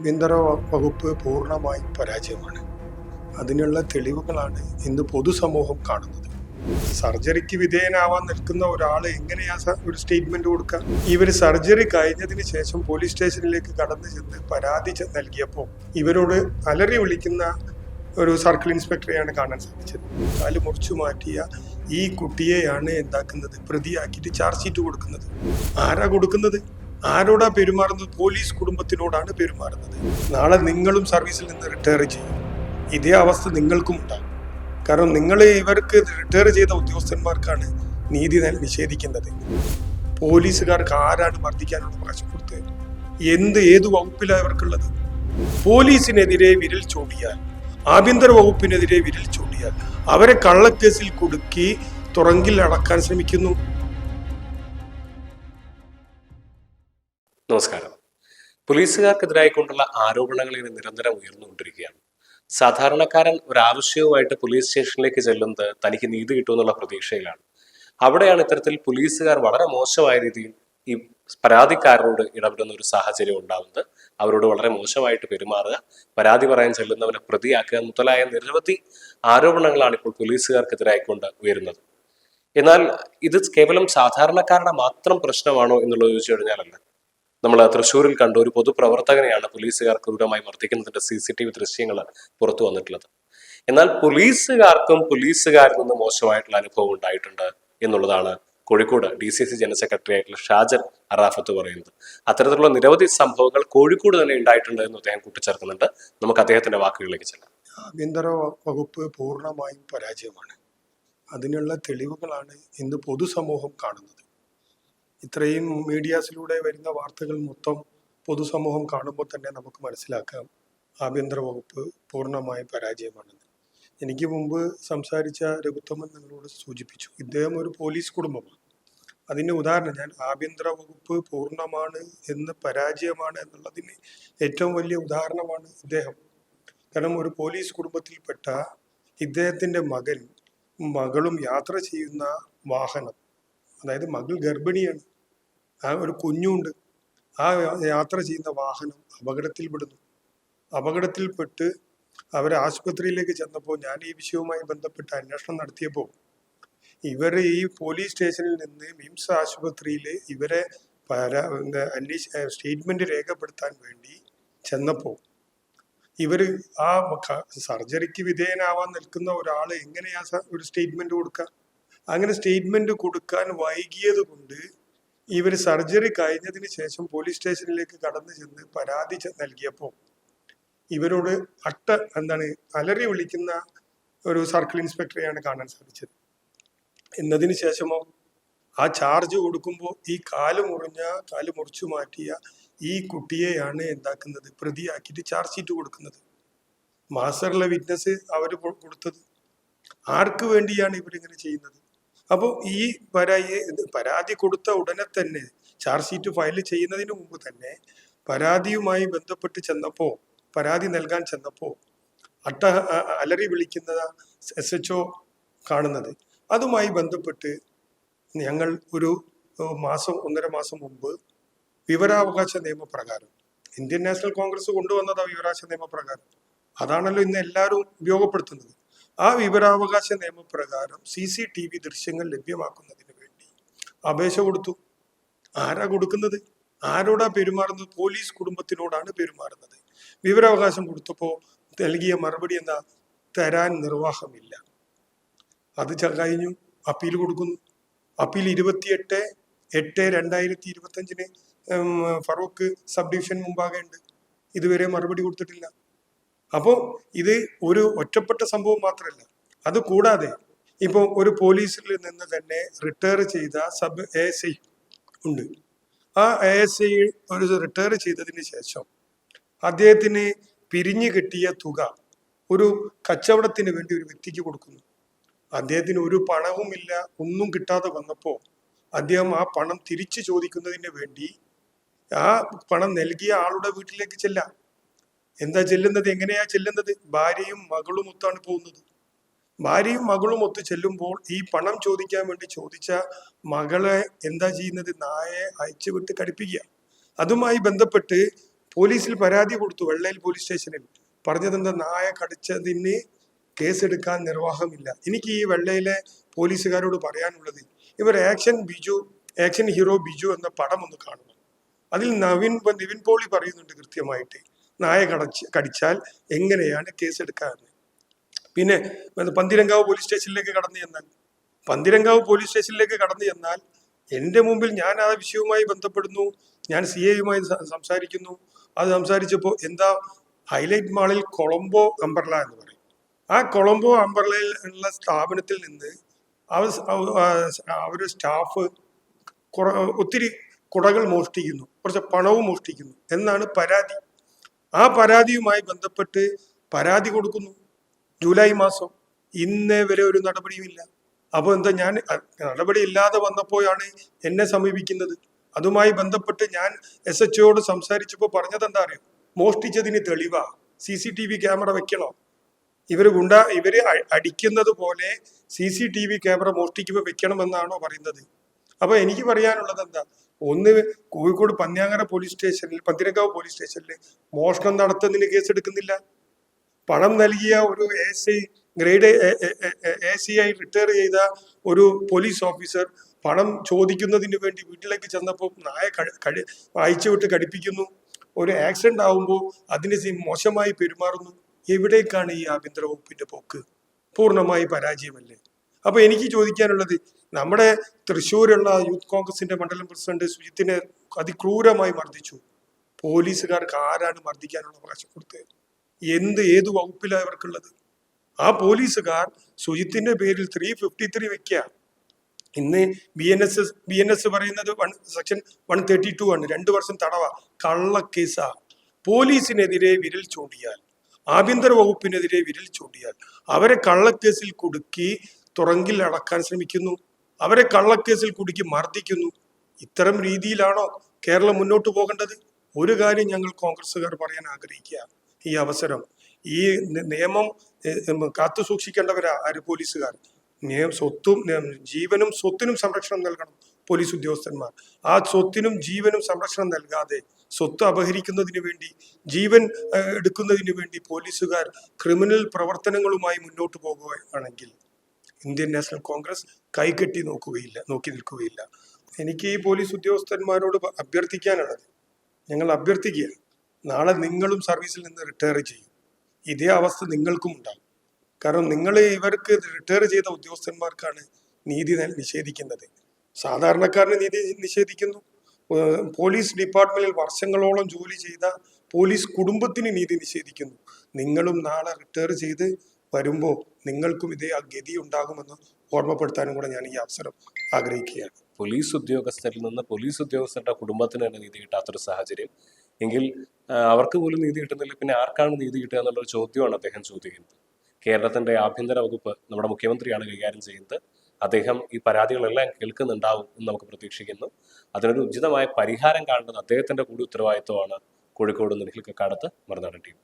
ആഭ്യന്തര വകുപ്പ് പൂർണമായും പരാജയമാണ്. അതിനുള്ള തെളിവുകളാണ് ഇന്ന് പൊതുസമൂഹം കാണുന്നത്. സർജറിക്ക് വിധേയനാവാൻ നിൽക്കുന്ന ഒരാൾ എങ്ങനെയാ ഒരു സ്റ്റേറ്റ്മെന്റ് കൊടുക്കുക ഇവർ സർജറി കഴിഞ്ഞതിന് ശേഷം പോലീസ് സ്റ്റേഷനിലേക്ക് കടന്നു ചെന്ന് പരാതി നൽകിയപ്പോൾ ഇവരോട് അലറി വിളിക്കുന്ന ഒരു സർക്കിൾ ഇൻസ്പെക്ടറെയാണ് കാണാൻ സാധിച്ചത്. കാൽ മുറിച്ചു മാറ്റിയ ഈ കുട്ടിയെയാണ് എന്താക്കുന്നത്? പ്രതിയാക്കിയിട്ട് ചാർജ് ഷീറ്റ് കൊടുക്കുന്നത്. ആരാ കൊടുക്കുന്നത്? ആരോടാ പെരുമാറുന്നത്? പോലീസ് കുടുംബത്തിനോടാണ് പെരുമാറുന്നത്. നാളെ നിങ്ങളും സർവീസിൽ നിന്ന് റിട്ടയർ ചെയ്യും. ഇതേ അവസ്ഥ നിങ്ങൾക്കും ഉണ്ടാകും. കാരണം നിങ്ങൾ ഇവർക്ക് റിട്ടയർ ചെയ്ത ഉദ്യോഗസ്ഥന്മാർക്കാണ് നീതി നിഷേധിക്കുന്നത് പോലീസുകാർക്ക് ആരാണ് മർദ്ദിക്കാനുള്ള അവകാശം കൊടുത്തത്? എന്ത് ഏത് വകുപ്പിലാണ് ഇവർക്കുള്ളത്? പോലീസിനെതിരെ വിരൽ ചൂണ്ടിയാൽ ആഭ്യന്തര വകുപ്പിനെതിരെ വിരൽ ചൂണ്ടിയാൽ അവരെ കള്ളക്കേസിൽ കുടുക്കി തുറങ്കിൽ അടക്കാൻ ശ്രമിക്കുന്നു. നമസ്കാരം. പോലീസുകാർക്കെതിരായിക്കൊണ്ടുള്ള ആരോപണങ്ങൾ ഇങ്ങനെ നിരന്തരം ഉയർന്നുകൊണ്ടിരിക്കുകയാണ്. സാധാരണക്കാരൻ ഒരാവശ്യവുമായിട്ട് പോലീസ് സ്റ്റേഷനിലേക്ക് ചെല്ലുന്നത് തനിക്ക് നീതി കിട്ടുമെന്നുള്ള പ്രതീക്ഷയിലാണ്. അവിടെയാണ് ഇത്തരത്തിൽ പോലീസുകാർ വളരെ മോശമായ രീതിയിൽ ഈ പരാതിക്കാരനോട് ഇടപെടുന്ന ഒരു സാഹചര്യം ഉണ്ടാകുന്നത് അവരോട് വളരെ മോശമായിട്ട് പെരുമാറുക പരാതി പറയാൻ ചെല്ലുന്നവനെ പ്രതിയാക്കുക മുതലായ നിരവധി ആരോപണങ്ങളാണ് ഇപ്പോൾ പോലീസുകാർക്കെതിരായിക്കൊണ്ട് ഉയരുന്നത്. എന്നാൽ ഇത് കേവലം സാധാരണക്കാരുടെ മാത്രം പ്രശ്നമാണോ എന്നുള്ളത് ചോദിച്ചു കഴിഞ്ഞാലല്ല. നമ്മൾ തൃശ്ശൂരിൽ കണ്ട ഒരു പൊതുപ്രവർത്തകനെയാണ് പോലീസുകാർ ക്രൂരമായി മർദ്ദിക്കുന്നതിന്റെ സി സി ടി വി ദൃശ്യങ്ങൾ പുറത്തു വന്നിട്ടുള്ളത്. എന്നാൽ പോലീസുകാർക്കും പോലീസുകാരിൽ നിന്ന് മോശമായിട്ടുള്ള അനുഭവം ഉണ്ടായിട്ടുണ്ട് എന്നുള്ളതാണ് Kozhikode D C C general secretary ആയിട്ടുള്ള ഷാജൻ അറാഫത്ത് പറയുന്നത്. അത്തരത്തിലുള്ള നിരവധി സംഭവങ്ങൾ കോഴിക്കോട് തന്നെ ഉണ്ടായിട്ടുണ്ട് എന്ന് അദ്ദേഹം കൂട്ടിച്ചേർക്കുന്നുണ്ട്. നമുക്ക് അദ്ദേഹത്തിന്റെ വാക്കുകളിലേക്ക് ചെല്ലാം. ആഭ്യന്തര വകുപ്പ് പൂർണമായും പരാജയമാണ്. അതിനുള്ള തെളിവുകളാണ് ഇന്ന് പൊതുസമൂഹം കാണുന്നത്. ഇത്രയും മീഡിയാസിലൂടെ വരുന്ന വാർത്തകൾ മൊത്തം പൊതുസമൂഹം കാണുമ്പോൾ തന്നെ നമുക്ക് മനസ്സിലാക്കാം. ആഭ്യന്തര വകുപ്പ് പൂർണമായും പരാജയമാണെന്ന്. എനിക്ക് മുമ്പ് സംസാരിച്ച രഘുത്തമൻ നിങ്ങളോട് സൂചിപ്പിച്ചു. ഇദ്ദേഹം ഒരു പോലീസ് കുടുംബമാണ്. അതിന്റെ ഉദാഹരണം ഞാൻ ആഭ്യന്തര വകുപ്പ് പൂർണമാണ് എന്ന് പരാജയമാണ് എന്നുള്ളതിന് ഏറ്റവും വലിയ ഉദാഹരണമാണ് ഇദ്ദേഹം. കാരണം ഒരു പോലീസ് കുടുംബത്തിൽപ്പെട്ട ഇദ്ദേഹത്തിന്റെ മകൻ മകളും യാത്ര ചെയ്യുന്ന വാഹനം അതായത് മകൾ ഗർഭിണിയാണ്. ആ ഒരു കുഞ്ഞുണ്ട്. ആ യാത്ര ചെയ്യുന്ന വാഹനം അപകടത്തിൽപ്പെടുന്നു അപകടത്തിൽപ്പെട്ട് അവർ ആശുപത്രിയിലേക്ക് ചെന്നപ്പോൾ ഞാൻ ഈ വിഷയവുമായി ബന്ധപ്പെട്ട് അന്വേഷണം നടത്തിയപ്പോൾ ഇവർ ഈ പോലീസ് സ്റ്റേഷനിൽ നിന്ന് മിംസ് ആശുപത്രിയിൽ ഇവരെ പരാ അന്വേഷ സ്റ്റേറ്റ്മെന്റ് രേഖപ്പെടുത്താൻ വേണ്ടി ചെന്നപ്പോൾ ഇവർ ആ സർജറിക്ക് വിധേയനാവാൻ നിൽക്കുന്ന ഒരാൾ എങ്ങനെയാ ഒരു സ്റ്റേറ്റ്മെന്റ് കൊടുക്കുക അങ്ങനെ സ്റ്റേറ്റ്മെന്റ് കൊടുക്കാൻ വൈകിയത് കൊണ്ട് ഇവർ സർജറി കഴിഞ്ഞതിന് ശേഷം പോലീസ് സ്റ്റേഷനിലേക്ക് കടന്നു ചെന്ന് പരാതി നൽകിയപ്പോൾ ഇവരോട് അട്ട എന്താണ് അലറി വിളിക്കുന്ന ഒരു സർക്കിൾ ഇൻസ്പെക്ടറെയാണ് കാണാൻ സാധിച്ചത്. എന്നതിന് ശേഷമോ ആ ചാർജ് കൊടുക്കുമ്പോൾ ഈ കാൽ മുറിഞ്ഞ കാൽ മുറിച്ചു മാറ്റിയ ഈ കുട്ടിയെയാണ് എന്താക്കുന്നത്? പ്രതിയാക്കിയിട്ട് ചാർജ് ഷീറ്റ് കൊടുക്കുന്നത്. മാസ്റ്ററിലെ വിറ്റ്നസ് അവർ കൊടുത്തത്. ആർക്ക് വേണ്ടിയാണ് ഇവരിങ്ങനെ ചെയ്യുന്നത്? അപ്പോൾ ഈ പരാതി പരാതി കൊടുത്ത ഉടനെ തന്നെ ചാർജ് ഷീറ്റ് ഫയൽ ചെയ്യുന്നതിന് മുമ്പ് തന്നെ പരാതിയുമായി ബന്ധപ്പെട്ട് ചെന്നപ്പോൾ പരാതി നൽകാൻ ചെന്നപ്പോൾ അട്ട അലറി വിളിക്കുന്ന എസ് എച്ച് ഒ കാണുന്നത്. അതുമായി ബന്ധപ്പെട്ട് ഞങ്ങൾ ഒരു മാസം ഒന്നര മാസം മുമ്പ് വിവരാവകാശ നിയമപ്രകാരം ഇന്ത്യൻ നാഷണൽ കോൺഗ്രസ് കൊണ്ടുവന്നത് വിവരാവകാശ നിയമപ്രകാരം. അതാണല്ലോ ഇന്ന് എല്ലാവരും ഉപയോഗപ്പെടുത്തുന്നത്. ആ വിവരാവകാശ നിയമപ്രകാരം സി സി ടി വി ദൃശ്യങ്ങൾ ലഭ്യമാക്കുന്നതിന് വേണ്ടി അപേക്ഷ കൊടുത്തു. ആരാ കൊടുക്കുന്നത്? ആരോടാ പെരുമാറുന്നത്? പോലീസ് കുടുംബത്തിനോടാണ് പെരുമാറുന്നത്. വിവരാവകാശം കൊടുത്തപ്പോൾ നൽകിയ മറുപടി എന്താ? തരാൻ നിർവാഹമില്ല. അത് കഴിഞ്ഞു. അപ്പീൽ കൊടുക്കുന്നു. അപ്പീൽ ഇരുപത്തിയെട്ട് എട്ട് രണ്ടായിരത്തി ഇരുപത്തഞ്ചിന് ഫറൂഖ് സബ് ഡിവിഷൻ മുമ്പാകെ ഉണ്ട് ഇതുവരെ മറുപടി കൊടുത്തിട്ടില്ല. അപ്പോൾ ഇത് ഒരു ഒറ്റപ്പെട്ട സംഭവം മാത്രമല്ല അത് കൂടാതെ ഇപ്പോൾ ഒരു പോലീസിൽ നിന്ന് തന്നെ റിട്ടയർ ചെയ്ത സബ് എ എസ് ഐ ഉണ്ട്. ആ എ എസ് ഐ ഒരു റിട്ടയർ ചെയ്തതിന് ശേഷം അദ്ദേഹത്തിന് പിരിഞ്ഞു കിട്ടിയ തുക ഒരു കച്ചവടത്തിന് വേണ്ടി ഒരു വ്യക്തിക്ക് കൊടുക്കുന്നു. അദ്ദേഹത്തിന് ഒരു പണവുമില്ല ഒന്നും കിട്ടാതെ വന്നപ്പോൾ അദ്ദേഹം ആ പണം തിരിച്ചു ചോദിക്കുന്നതിന് വേണ്ടി ആ പണം നൽകിയ ആളുടെ വീട്ടിലേക്ക് ചെല്ലാം. എന്താ ചെല്ലുന്നത്? എങ്ങനെയാ ചെല്ലുന്നത്? ഭാര്യയും മകളും ഒത്താണ് പോകുന്നത്. ഭാര്യയും മകളും ഒത്ത് ചെല്ലുമ്പോൾ ഈ പണം ചോദിക്കാൻ വേണ്ടി ചോദിച്ച മകളെ എന്താ ചെയ്യുന്നത്? നായെ അയച്ചു വിട്ട് കടിപ്പിക്കുക. അതുമായി ബന്ധപ്പെട്ട് പോലീസിൽ പരാതി കൊടുത്തു വെള്ളയിൽ പോലീസ് സ്റ്റേഷനിൽ. പറഞ്ഞതെന്താ? നായ കടിച്ചതിന് കേസെടുക്കാൻ നിർവാഹമില്ല. എനിക്ക് ഈ വെള്ളയിലെ പോലീസുകാരോട് പറയാനുള്ളത് ഇവർ Action Biju Action Hero Biju എന്ന പടം ഒന്ന് കാണണം. അതിൽ നവീൻ നിവിൻ പോളി പറയുന്നുണ്ട് കൃത്യമായിട്ട്. നായ കടച്ച് കടിച്ചാൽ എങ്ങനെയാണ് കേസ് എടുക്കാറ് പിന്നെ പന്തിരങ്കാവ് പോലീസ് സ്റ്റേഷനിലേക്ക് കടന്നു ചെന്നാൽ. പന്തിരങ്കാവ് പോലീസ് സ്റ്റേഷനിലേക്ക് കടന്നു ചെന്നാൽ എന്റെ മുമ്പിൽ ഞാൻ ആ വിഷയവുമായി ബന്ധപ്പെടുന്നു. ഞാൻ സി എയുമായി സംസാരിക്കുന്നു. അത് സംസാരിച്ചപ്പോൾ എന്താ ഹൈലൈറ്റ് മാളിൽ കൊളംബോ അംബർല എന്ന് പറയും. ആ കൊളംബോ അംബർലയിൽ ഉള്ള സ്ഥാപനത്തിൽ നിന്ന് അവർ അവർ സ്റ്റാഫ് ഒത്തിരി കുടകൾ മോഷ്ടിക്കുന്നു. കുറച്ച് പണവും മോഷ്ടിക്കുന്നു. എന്നാണ് പരാതി. ആ പരാതിയുമായി ബന്ധപ്പെട്ട് പരാതി കൊടുക്കുന്നു. ജൂലൈ മാസം. ഇന്നേ വരെ ഒരു നടപടിയുമില്ല. അപ്പോൾ എന്താ ഞാൻ നടപടി ഇല്ലാതെ വന്നപ്പോഴാണ് എന്നെ സമീപിക്കുന്നത്. അതുമായി ബന്ധപ്പെട്ട് ഞാൻ എസ് എച്ച് ഒയോട് സംസാരിച്ചപ്പോൾ പറഞ്ഞത് എന്താ അറിയോ? മോഷ്ടിച്ചതിന് തെളിവാ. C C T V camera വെക്കണോ? ഇവർ ഗുണ്ട ഇവർ അ- അടിക്കുന്നത് പോലെ C C T V camera മോഷ്ടിക്കുമ്പോൾ വെക്കണമെന്നാണോ പറയുന്നത്? അപ്പൊ എനിക്ക് പറയാനുള്ളത് എന്താ? ഒന്ന് കോഴിക്കോട് പന്ന്യാങ്ങര പോലീസ് സ്റ്റേഷനിൽ പന്തിരക്കാവ് പോലീസ് സ്റ്റേഷനിൽ മോഷണം നടത്തുന്നതിന് കേസെടുക്കുന്നില്ല പണം നൽകിയ ഒരു A C grade A C ആയി റിട്ടയർ ചെയ്ത ഒരു പോലീസ് ഓഫീസർ പണം ചോദിക്കുന്നതിന് വേണ്ടി വീട്ടിലേക്ക് ചെന്നപ്പോൾ നായ കഴി അയച്ചു വിട്ട് കടിപ്പിക്കുന്നു. ഒരു ആക്സിഡന്റ് ആവുമ്പോൾ അതിന് മോശമായി പെരുമാറുന്നു. എവിടേക്കാണ് ഈ ആഭ്യന്തര വകുപ്പിന്റെ പോക്ക്? പൂർണമായി പരാജയമല്ലേ? അപ്പൊ എനിക്ക് ചോദിക്കാനുള്ളത് നമ്മുടെ തൃശ്ശൂരുള്ള യൂത്ത് കോൺഗ്രസിന്റെ മണ്ഡലം പ്രസിഡന്റ് സുജിത്തിനെ അതിക്രൂരമായി മർദ്ദിച്ചു. പോലീസുകാർക്ക് ആരാണ് മർദ്ദിക്കാനുള്ള അവകാശം കൊടുത്തത്? എന്ത് ഏത് വകുപ്പിലാണ് ഇവർക്കുള്ളത്? ആ പോലീസുകാർ സുജിത്തിന്റെ പേരിൽ ത്രീ ഫിഫ്റ്റി ത്രീ വെക്കുക. ഇന്ന് B N S B N S പറയുന്നത് one section one thirty two ആണ്. രണ്ട് വർഷം തടവ. കള്ളക്കേസാ. പോലീസിനെതിരെ വിരൽ ചൂണ്ടിയാൽ ആഭ്യന്തര വകുപ്പിനെതിരെ വിരൽ ചൂണ്ടിയാൽ അവരെ കള്ളക്കേസിൽ കുടുക്കി തുറങ്കിൽ അടക്കാൻ ശ്രമിക്കുന്നു. അവരെ കള്ളക്കേസിൽ കുടുക്കി മർദ്ദിക്കുന്നു. ഇത്തരം രീതിയിലാണോ കേരളം മുന്നോട്ട് പോകേണ്ടത്? ഒരു കാര്യം ഞങ്ങൾ കോൺഗ്രസ്സുകാർ പറയാൻ ആഗ്രഹിക്കുക. ഈ അവസരം. ഈ നിയമം കാത്തു സൂക്ഷിക്കേണ്ടവരാ ആര് പോലീസുകാർ? നിയമം സ്വത്തും ജീവനും സ്വത്തിനും സംരക്ഷണം നൽകണം പോലീസ് ഉദ്യോഗസ്ഥന്മാർ. ആ സ്വത്തിനും ജീവനും സംരക്ഷണം നൽകാതെ സ്വത്ത് അപഹരിക്കുന്നതിന് വേണ്ടി ജീവൻ എടുക്കുന്നതിന് വേണ്ടി പോലീസുകാർ ക്രിമിനൽ പ്രവർത്തനങ്ങളുമായി മുന്നോട്ട് പോകുകയാണെങ്കിൽ ഇന്ത്യൻ നാഷണൽ കോൺഗ്രസ് കൈകെട്ടി നോക്കുകയില്ല നോക്കി നിൽക്കുകയില്ല. എനിക്ക് ഈ പോലീസ് ഉദ്യോഗസ്ഥന്മാരോട് അഭ്യർത്ഥിക്കാനുള്ളത് ഞങ്ങൾ അഭ്യർത്ഥിക്കുക നാളെ നിങ്ങളും സർവീസിൽ നിന്ന് റിട്ടയർ ചെയ്യും. ഇതേ അവസ്ഥ നിങ്ങൾക്കും ഉണ്ടാകും കാരണം നിങ്ങൾ ഇവർക്ക് റിട്ടയർ ചെയ്ത ഉദ്യോഗസ്ഥന്മാർക്കാണ് നീതി നിഷേധിക്കുന്നത്. സാധാരണക്കാരന് നീതി നിഷേധിക്കുന്നു. പോലീസ് ഡിപ്പാർട്ട്മെന്റിൽ വർഷങ്ങളോളം ജോലി ചെയ്ത പോലീസ് കുടുംബത്തിന് നീതി നിഷേധിക്കുന്നു. നിങ്ങളും നാളെ റിട്ടയർ ചെയ്ത് വരുമ്പോൾ നിങ്ങൾക്കും ഇതേ ആ ഗതി ഉണ്ടാകുമെന്ന് ഓർമ്മപ്പെടുത്താനും കൂടെ ഞാൻ ഈ അവസരം ആഗ്രഹിക്കുകയാണ്. പോലീസ് ഉദ്യോഗസ്ഥരിൽ നിന്ന് പോലീസ് ഉദ്യോഗസ്ഥരുടെ കുടുംബത്തിന് തന്നെ നീതി കിട്ടാത്തൊരു സാഹചര്യം. എങ്കിൽ അവർക്ക് പോലും നീതി കിട്ടുന്നില്ല. പിന്നെ ആർക്കാണ് നീതി കിട്ടുക എന്നുള്ളൊരു ചോദ്യമാണ് അദ്ദേഹം ചോദിക്കുന്നത്. കേരളത്തിന്റെ ആഭ്യന്തര വകുപ്പ് നമ്മുടെ മുഖ്യമന്ത്രിയാണ് കൈകാര്യം ചെയ്യുന്നത്. അദ്ദേഹം ഈ പരാതികളെല്ലാം കേൾക്കുന്നുണ്ടാവും എന്ന് നമുക്ക് പ്രതീക്ഷിക്കുന്നു. അതിനൊരു ഉചിതമായ പരിഹാരം കാണേണ്ടത് അദ്ദേഹത്തിന്റെ കൂടി ഉത്തരവാദിത്വമാണ് കോഴിക്കോട് നിഖിൽ കക്കാടത്ത് മറുനാടൻ ടീം.